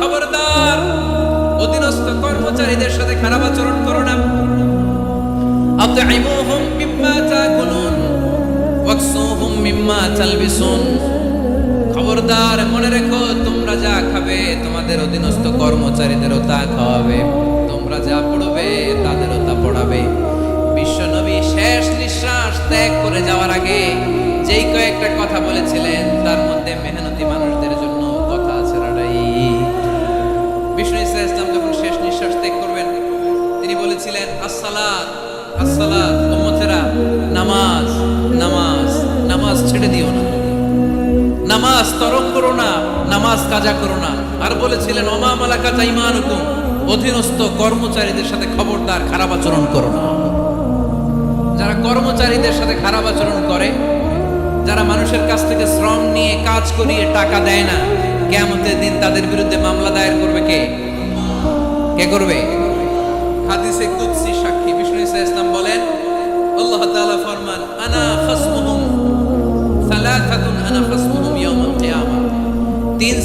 খবরদার। অধীনস্থ কর্মচারীদের সাথে খারাপ আচরণ করো না। খবরদার, মনে রেখো, তোমরা যা খাবে, তোমাদের অধীনস্থ কর্মচারীদেরও তা খাওয়াবে। তোমরা যা পড়বে, তাদেরও তা পড়াবে। বিশ্বনবী শেষ নিঃশ্বাস ত্যাগ করে যাওয়ার আগে যেই কয়েকটা কথা বলেছিলেন, তার মধ্যে মেহনতি মানুষদের আসসালাত আসসালাত, উম্মতেরা, নামাজ নামাজ নামাজ ছেড়ে দিও না। নামাজ তরক করো না, নামাজ কাজা করো না। আর বলেছিলেন অমা মালাকা তাইমানুকুম অধীনস্থ কর্মচারীদের সাথে খবরদার, খারাপ আচরণ করো না। যারা কর্মচারীদের সাথে খারাপ আচরণ করে, যারা মানুষের কাছ থেকে শ্রম নিয়ে কাজ করিয়ে টাকা দেয় না কেমতের দিন তাদের বিরুদ্ধে মামলা দায়ের করবে কে? কে করবে? হাদিসে কুদসি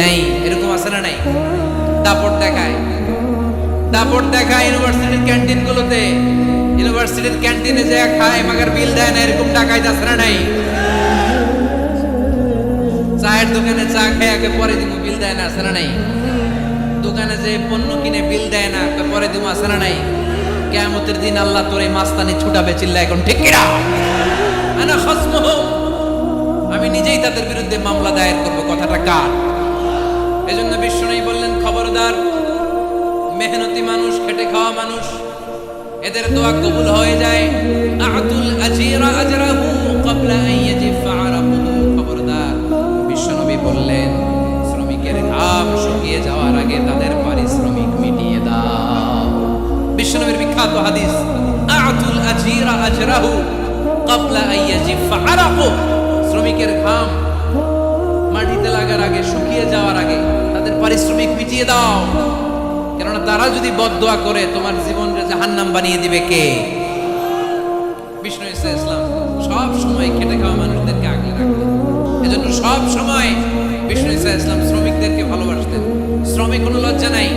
নেই, এরকম আছে না নাই? দাপট দেখায়। দাপট দেখায় ইউনিভার্সিটির ক্যান্টিনগুলোতে। ইউনিভার্সিটির ক্যান্টিনে যে খায়, মাগার বিল দেয় না, এরকম টাকায় আছে না নাই? চায়ের দোকানে চা খেয়ে, আগে পরে দিব বিল দেয় না, আছে না নাই? দোকানে যে পণ্য কিনে বিল দেয় না পরে দিব আছে না নাই? কেয়ামতের দিন আল্লাহ তোর এই মাস্তানি ছুটাবে চিল্লা এখন ঠিক কিনা? আমি নিজেই তাদের বিরুদ্ধে মামলা দায়ের করব, কথাটা কার? এজন্য বিষ্ণু বললেন খবরদার। মেহনতি মানুষ, খেটে খাওয়া মানুষ, এদের দোয়া কবুল হয়ে যায়। আতুল আজিরা আজরাহু ক্বাবলা আন ইয়াজিফা আরাকুহু খবরদার। বিশ্বনবী বললেন, শ্রমিকের ঘাম শুকিয়ে যাওয়ার আগে তাদের পারিশ্রমিক মিটিয়ে দাও। বিশ্বনবীর বিখ্যাত হাদিস, আতুল আজিরা আজরাহু ক্বাবলা আন ইয়াজিফা আরাকুহু শ্রমিকের ঘাম মাটিতে লাগার আগে, শুকিয়ে যাওয়ার আগে পারিশ্রমিক মিটিয়ে দাও। কেননা তারা যদি বদদোয়া করে, তোমার জীবনকে জাহান্নাম বানিয়ে দিবে কে? বিষ্ণু ইসা ইসলাম, সব সময় খেটে খাওয়া মানুষদেরকে আগলে রাখতেন। এজন্য সব সময় বিষ্ণু ইসা ইসলাম শ্রমিকদেরকে ভালোবাসতেন। শ্রমে কোনো লজ্জা নাই,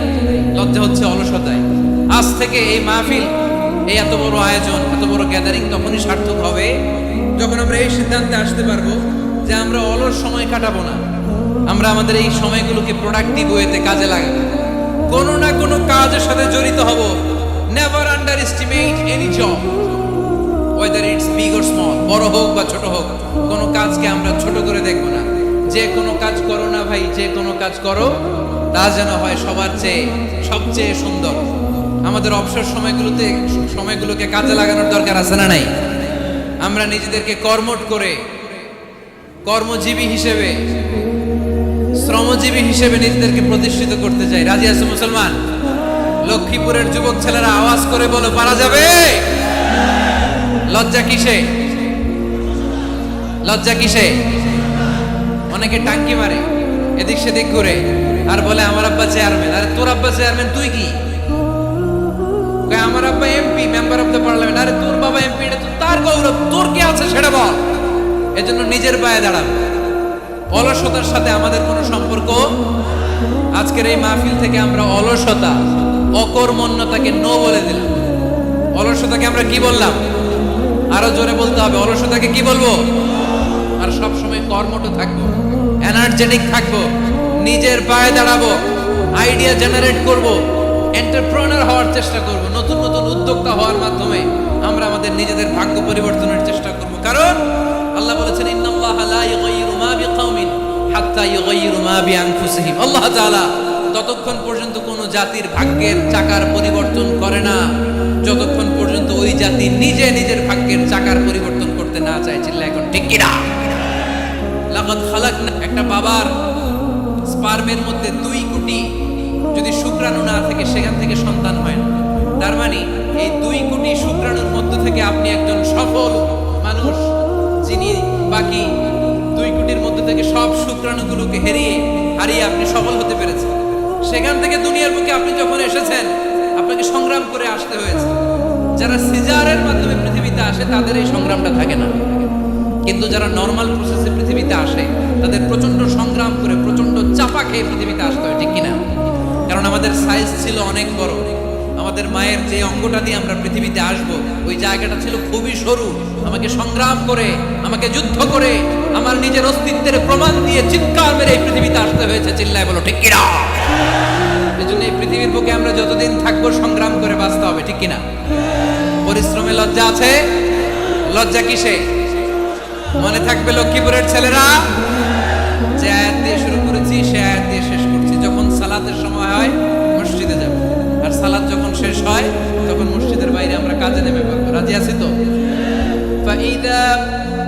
লজ্জা হচ্ছে অলসতায়। আজ থেকে এই মাহফিল, এই এত বড় আয়োজন, এত বড় গ্যাদারিং তখনই সার্থক হবে, যখন আমরা এই সিদ্ধান্তে আসতে পারব যে আমরা অলস সময় কাটাবো না। আমরা আমাদের এই সময়গুলোকে প্রোডাক্টিভ ওয়েতে কাজে লাগাবো কোনো না কোনো কাজের সাথে জড়িত হব। Never underestimate any job whether it's big or small বড় হোক বা ছোট হোক, কোনো কাজকে আমরা ছোট করে দেখব না। যে কোনো কাজ করো না ভাই, যে কোনো কাজ করো, তা যেন হয় সবার চেয়ে, সবচেয়ে সুন্দর। আমাদের অবসর সময়গুলোতে, সময়গুলোকে কাজে লাগানোর দরকার আছে না নাই? আমরা নিজেদেরকে কর্মট করে, কর্মজীবী হিসেবে শ্রমজীবী হিসেবে নিজেদেরকে প্রতিষ্ঠিত করতে চাই। রাজি আছে মুসলমান? লক্ষ্মীপুরের যুবক ছেলেরা আওয়াজ করে বলো, পারা যাবে? লজ্জা কিসে? লজ্জা কিসে? অনেকে টাঙ্কি মারে, এদিক সেদিক করে আর বলে, আমার আব্বা চেয়ারম্যান আরে, তোর আব্বা চেয়ারম্যান তুই কি? আমার আব্বা MP member of the parliament আরে, তোর বাবা এমপি এটা তার গৌরব। তোর কি আছে সেটা বল। এজন্য নিজের পায়ে দাঁড়াবে অলসতার সাথে আমাদের কোনো সম্পর্ক? আজকের এই মাহফিল থেকে আমরা অলসতা, অকর্মণ্যতাকে নো বলে দিলাম। অলসতাকে আমরা কি বললাম? আরও জোরে বলতে হবে, অলসতাকে কি বলব? আর সব সময় কর্মঠ থাকব এনার্জেটিক থাকব, নিজের পায়ে দাঁড়াবো আইডিয়া জেনারেট করব এন্টারপ্রেনার হওয়ার চেষ্টা করব, নতুন নতুন উদ্যোক্তা হওয়ার মাধ্যমে আমরা আমাদের নিজেদের ভাগ্য পরিবর্তনের চেষ্টা করব। কারণ আল্লাহ বলেছেন, ইন্নাল্লাহ লা ইউগাইয়িরু মা আল্লাহ ততক্ষণ পর্যন্ত কোনো জাতির ভাগ্যের চাকার পরিবর্তন করে না। যতক্ষণ পর্যন্ত ওই জাতি নিজে নিজের ভাগ্যের চাকার পরিবর্তন করতে না চায় এখন ঠিক কিনা? লাগাদ খালাকনা একটা বাবার স্পার্মের মধ্যে দুই কোটি যদি শুক্রাণু না থাকে, সেখান থেকে সন্তান হয় না। তার মানে এই দুই কোটি শুক্রাণুর মধ্য থেকে আপনি একজন সফল মানুষ, যিনি বাকি মধ্যে থেকে সব শুক্রাণুগুলোকে হেরিয়ে, হারিয়ে আপনি সফল হতে পেরেছেন। সেখান থেকে দুনিয়ার বুকে আপনি যখন এসেছেন, আপনাকে সংগ্রাম করে আসতে হয়েছে। যারা সিজারের মাধ্যমে পৃথিবীতে আসে, তাদের এই সংগ্রামটা থাকে না। কিন্তু যারা নর্মাল প্রসেসে পৃথিবীতে আসে, তাদের প্রচণ্ড সংগ্রাম করে প্রচণ্ড চাপা খেয়ে পৃথিবীতে আসতে হয়, ঠিক কিনা? কারণ আমাদের সাইজ ছিল অনেক বড়। আমাদের মায়ের যে অঙ্গটা দিয়ে আমরা পৃথিবীতে আসব, ওই জায়গাটা ছিল খুবই সরু। আমাকে সংগ্রাম করে, আমাকে যুদ্ধ করে, আমার নিজের অস্তিত্বের প্রমাণ দিয়ে চিৎকার মেরে এই পৃথিবীতে আসতে হয়েছে, চিল্লায় বলো, ঠিক কিনা? এই জন্য এই পৃথিবীর বুকে আমরা যতদিন থাকব সংগ্রাম করে বাঁচতে হবে, ঠিক কিনা? পরিশ্রমে লজ্জা আছে? লজ্জা কিসে? মনে থাকবে লক্ষ্মীপুরের ছেলেরা? যে আয়াত দিয়ে শুরু করেছি, সে আয়াত দিয়ে শেষ রাজি আছি তো فإذا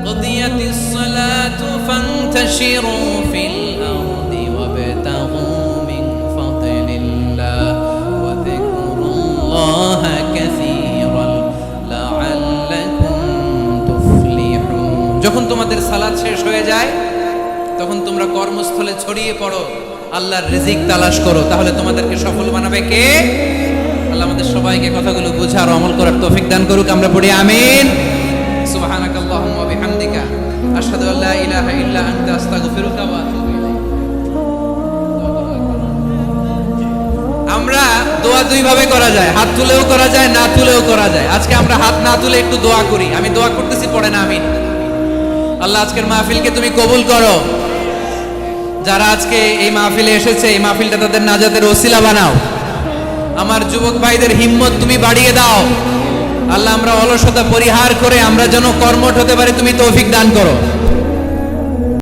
قضيت الصلاة فانتشروا في الأرض وابتغوا من فضل الله وذكروا الله كثيرا لعلكم تفلحون যখন তোমাদের সালাত শেষ হয়ে যায় তখন তোমরা কর্মস্থলে ছড়িয়ে পড়ো আল্লাহর রিজিক তালাশ করো তাহলে তোমাদেরকে সফল বানাবে কে আল্লাহ আমাদের সবাইকে কথাগুলো বুঝার আমল করার তৌফিক দান করুক, আমরা পড়ি আমিন। সুবহানাক আল্লাহুম্মা বিহামদিকা, আশহাদু আল্লা ইলাহা ইল্লা আনতা, আস্তাগফিরুকা ওয়া আতুবু আমরা দোয়া দুই ভাবে করা যায়, হাত তুলেও করা যায়, না তুলেও করা যায়। আজকে আমরা হাত না তুলে একটু দোয়া করি, আমি দোয়া করতেছি, পড়ে না আমিন। আল্লাহ আজকের মাহফিলকে তুমি কবুল করো। যারা আজকে এই মাহফিলে এসেছে, এই মাহফিলটা তাদের নাজাতের ওসিলা বানাও। আমার যুবক ভাইদের হিম্মত তুমি বাড়িয়ে দাও। আল্লাহ, আমরা অলসতা পরিহার করে আমরা যেন কর্মঠ হতে পারি, তুমি তৌফিক দান করো।